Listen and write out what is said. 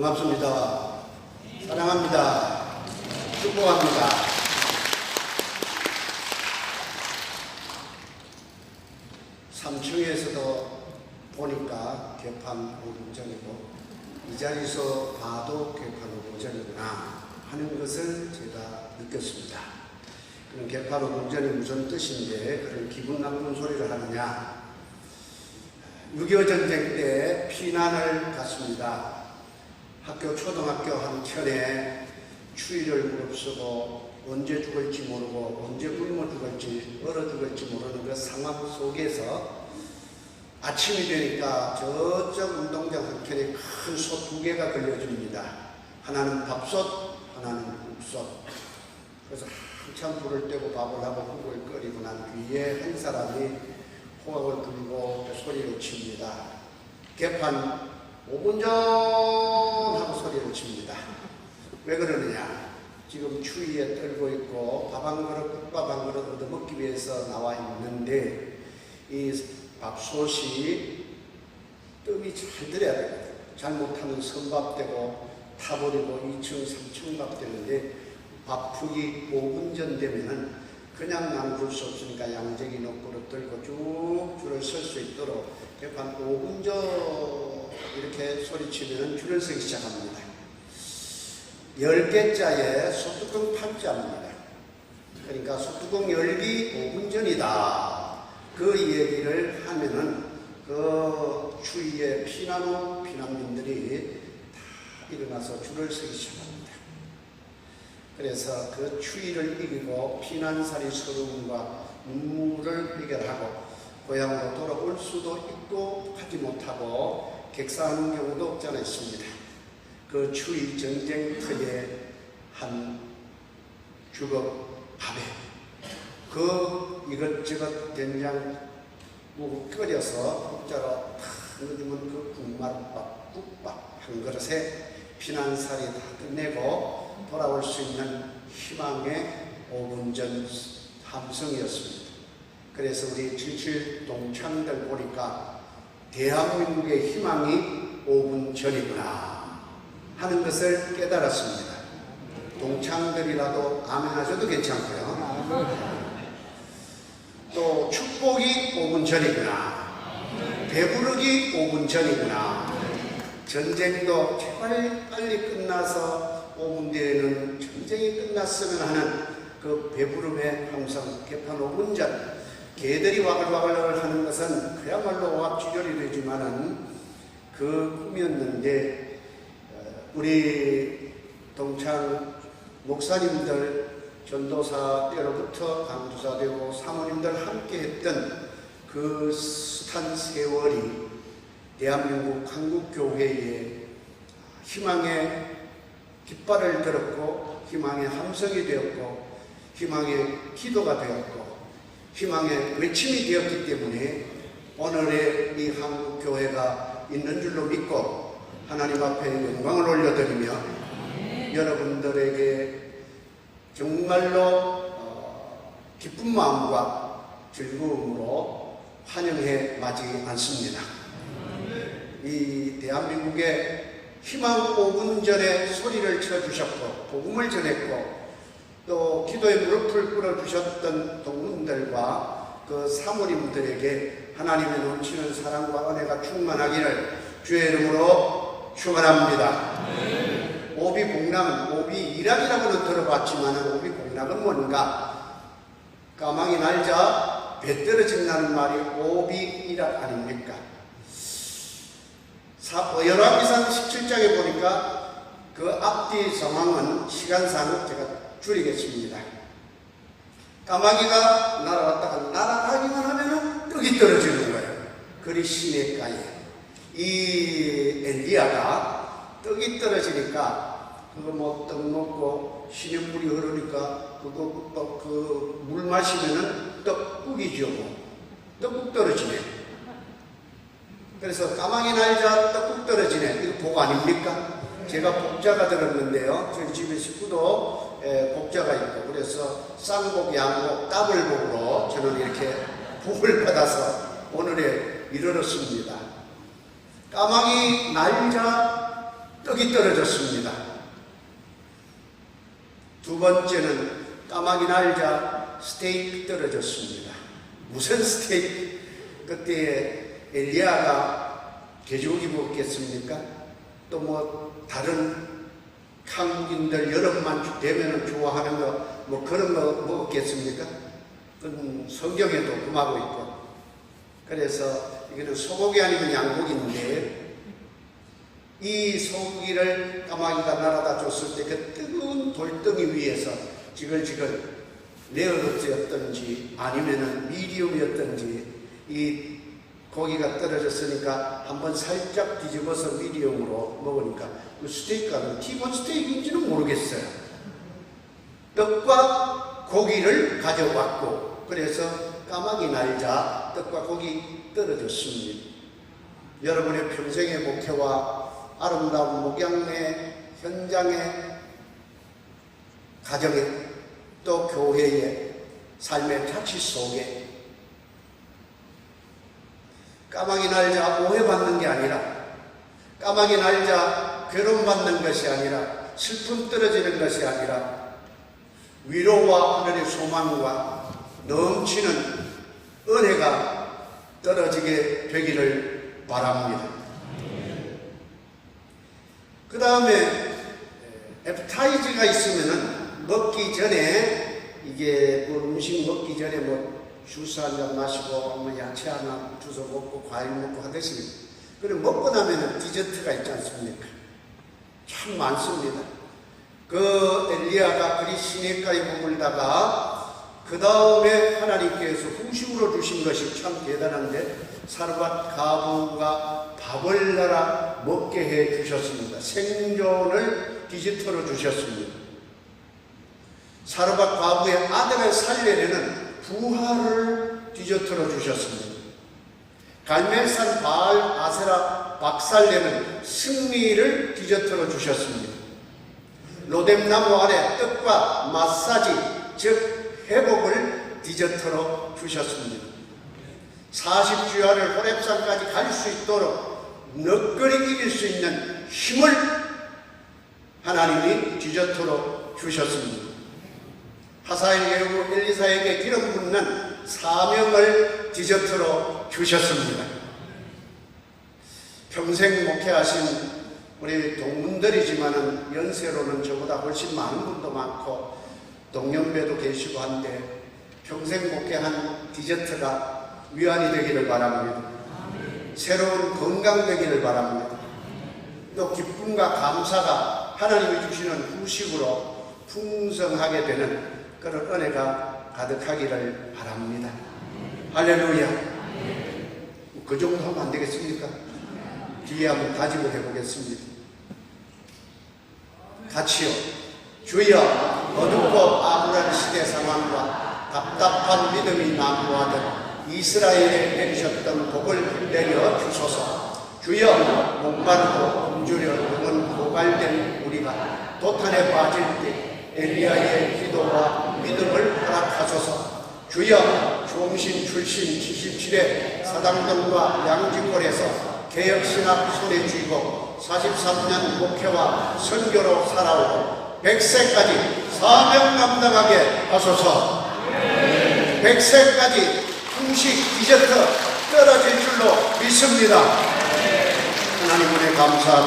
반갑습니다. 사랑합니다. 축복합니다. 삼층에서도 보니까 개판 오전이고 이 자리에서 봐도 개판 오전이구나 하는 것을 제가 느꼈습니다. 그럼 개판 오전이 무슨 뜻인데 그런 기분 나쁜 소리를 하느냐 6.25 전쟁 때 피난을 갔습니다. 학교 초등학교 한켠에 추위를 무릅쓰고 언제 죽을지 모르고 언제 굶어 죽을지 얼어 죽을지 모르는 그 상황 속에서 아침이 되니까 저쪽 운동장 한켠에 큰 솥 두 개가 걸려집니다. 하나는 밥솥, 하나는 국솥. 그래서 한참 불을 떼고 밥을 하고 국을 끓이고 난 뒤에 한 사람이 호각을 들고 소리를 칩니다. 개판 5분 전 하고 소리를 칩니다. 왜 그러느냐? 지금 추위에 떨고 있고 밥 한 그릇, 국밥 한 그릇 얻어 먹기 위해서 나와 있는데 이 밥솥이 뜸이 잘 들어야 되거든요. 잘못하면 선밥되고 타버리고 2층, 3층 밥 되는데 밥풀이 5분 전 되면은 그냥 남줄 수 없으니까 양재기 높으로 들고 쭉 줄을 설 수 있도록 한 5분 전 이렇게 소리치면 줄을 서기 시작합니다. 10개자에 소뚜껑 8자입니다. 그러니까 소뚜껑 열기 5분 전이다. 그 얘기를 하면은 그 추위에 피난 온 피난민들이 다 일어나서 줄을 서기 시작합니다. 그래서 그 추위를 이기고 피난살이 서러움과 눈물을 해결하고 고향으로 돌아올 수도 있고 하지 못하고 객사하는 경우도 없지 않아 있습니다. 그 추위 전쟁터에 한 주걱 밥에 그 이것저것 된장 국 끓여서 국자로 탁 넣어주면 그 국맛밥, 국밥 한 그릇에 피난살이 다 끝내고 돌아올 수 있는 희망의 5분 전 함성이었습니다. 그래서 우리 77 동창들 보니까 대한민국의 희망이 5분 전이구나 하는 것을 깨달았습니다. 동창들이라도 아멘하셔도 괜찮고요. 또 축복이 5분 전이구나. 배부르기 5분 전이구나. 전쟁도 제발 빨리 끝나서 5분 뒤에는 전쟁이 끝났으면 하는 그 배부름의 함성 개판 5분 전 개들이 와글와글 하는 것은 그야말로 오합지졸이 되지만은 그 꿈이었는데 어, 우리 동창 목사님들 전도사 때로부터 강도사 되고 사모님들 함께 했던 그 숱한 세월이 대한민국 한국교회의 희망의 깃발을 들었고 희망의 함성이 되었고 희망의 기도가 되었고 희망의 외침이 되었기 때문에 오늘의 이 한국 교회가 있는 줄로 믿고 하나님 앞에 영광을 올려드리며 여러분들에게 정말로 어, 기쁜 마음과 즐거움으로 환영해 맞이 않습니다. 이 대한민국의 희망 5분 전에 소리를 쳐주셨고 복음을 전했고 또 기도의 무릎을 꿇어주셨던 동문 들과 그 사모님들에게 하나님의 넘치는 사랑과 은혜가 충만하기를 주의 이름으로 축원합니다. 오비 공락은 오비 일학이라고는 들어봤지만 오비 공락은 뭔가 까망이 날자 배 떨어진다는 말이 오비 일학 아닙니까? 열왕기상 17장에 보니까 그 앞뒤 상황은 시간상 제가 줄이겠습니다. 까마귀가 날아왔다가 날아가기만 하면은 떡이 떨어지는 거예요. 그리 시내가에. 이 엘리야가 떡이 떨어지니까 그거 뭐 떡 먹고 시냇물이 흐르니까 그거 그물 마시면은 떡국이죠. 뭐. 떡국 떨어지네. 그래서 까마귀 날자 떡국 떨어지네. 이거 복 아닙니까? 제가 복자가 들었는데요. 저희 집에 식구도 에, 복자가 있고 그래서 쌍복, 양복, 더블복으로 저는 이렇게 복을 받아서 오늘에 이르렀습니다. 까마귀 날자 떡이 떨어졌습니다. 두 번째는 까마귀 날자 스테이크 떨어졌습니다. 무슨 스테이크? 그때 엘리야가 돼지고기 먹겠습니까? 또 뭐 다른 한국인들 여름만 되면 좋아하는 거 뭐 그런 거 먹었겠습니까? 그건 성경에도 금하고 있고 그래서 이거는 소고기 아니면 양고기인데 이 소고기를 까마귀가 날아다 줬을 때 그 뜨거운 돌덩이 위에서 지글지글 레어로즈였던지 아니면은 미디움이었던지 이 고기가 떨어졌으니까 한번 살짝 뒤집어서 미디움으로 먹으니까 그 스테이크가 티본 스테이크인지는 모르겠어요. 떡과 고기를 가져왔고 그래서 까마귀 날자 떡과 고기 떨어졌습니다. 여러분의 평생의 목회와 아름다운 목양의 현장의 가정에 또 교회의 삶의 자취 속에 까마귀 날자 오해받는 게 아니라 까마귀 날자 괴로움받는 것이 아니라 슬픔 떨어지는 것이 아니라 위로와 하늘의 소망과 넘치는 은혜가 떨어지게 되기를 바랍니다. 그 다음에 에프타이즈가 있으면은 먹기 전에 이게 뭐 음식 먹기 전에 뭐 주스 한 잔 마시고 뭐 야채 하나 주워 먹고 과일 먹고 하듯이 그리고 먹고 나면은 디저트가 있지 않습니까? 참 많습니다. 그 엘리야가 그리 시내가에 머물다가 그 다음에 하나님께서 후식으로 주신 것이 참 대단한데 사르밧 가부가 밥을 날아 먹게 해 주셨습니다. 생존을 디지털로 주셨습니다. 사르밧 가부의 아들을 살려내는 부활을 디저트로 주셨습니다. 갈멜산 바알 아세라 박살내는 승리를 디저트로 주셨습니다. 로뎀나무 아래 떡과 마사지, 즉 회복을 디저트로 주셨습니다. 40주야를 호랩산까지 갈 수 있도록 너끈히 이길 수 있는 힘을 하나님이 디저트로 주셨습니다. 하사엘 예후 엘리사에게 기름 붓는 사명을 디저트로 주셨습니다. 평생 목회하신 우리 동문들이지만은 연세로는 저보다 훨씬 많은 분도 많고 동년배도 계시고 한데 평생 목회한 디저트가 위안이 되기를 바랍니다. 새로운 건강 되기를 바랍니다. 또 기쁨과 감사가 하나님이 주시는 후식으로 풍성하게 되는 그런 은혜가 가득하기를 바랍니다. 할렐루야. 그 정도 하면 안 되겠습니까? 뒤에 한번 다짐을 해보겠습니다. 같이요. 주여 어둡고 암울한 시대 상황과 답답한 믿음이 난무하던 이스라엘에 내리셨던 복을 내려 주소서. 주여 목마르고 굶주려 영은 고갈된 우리가 도탄에 빠질 때 엘리야의 기도와 믿음을 허락하소서. 주여 종신 출신 77회 사당동과 양진골에서 개혁신학 손에 쥐고 43년 목회와 선교로 살아오고 100세까지 사명 감당하게 하소서. 100세까지 풍식 디저트 떨어질 줄로 믿습니다. 하나님 은혜 감사합니다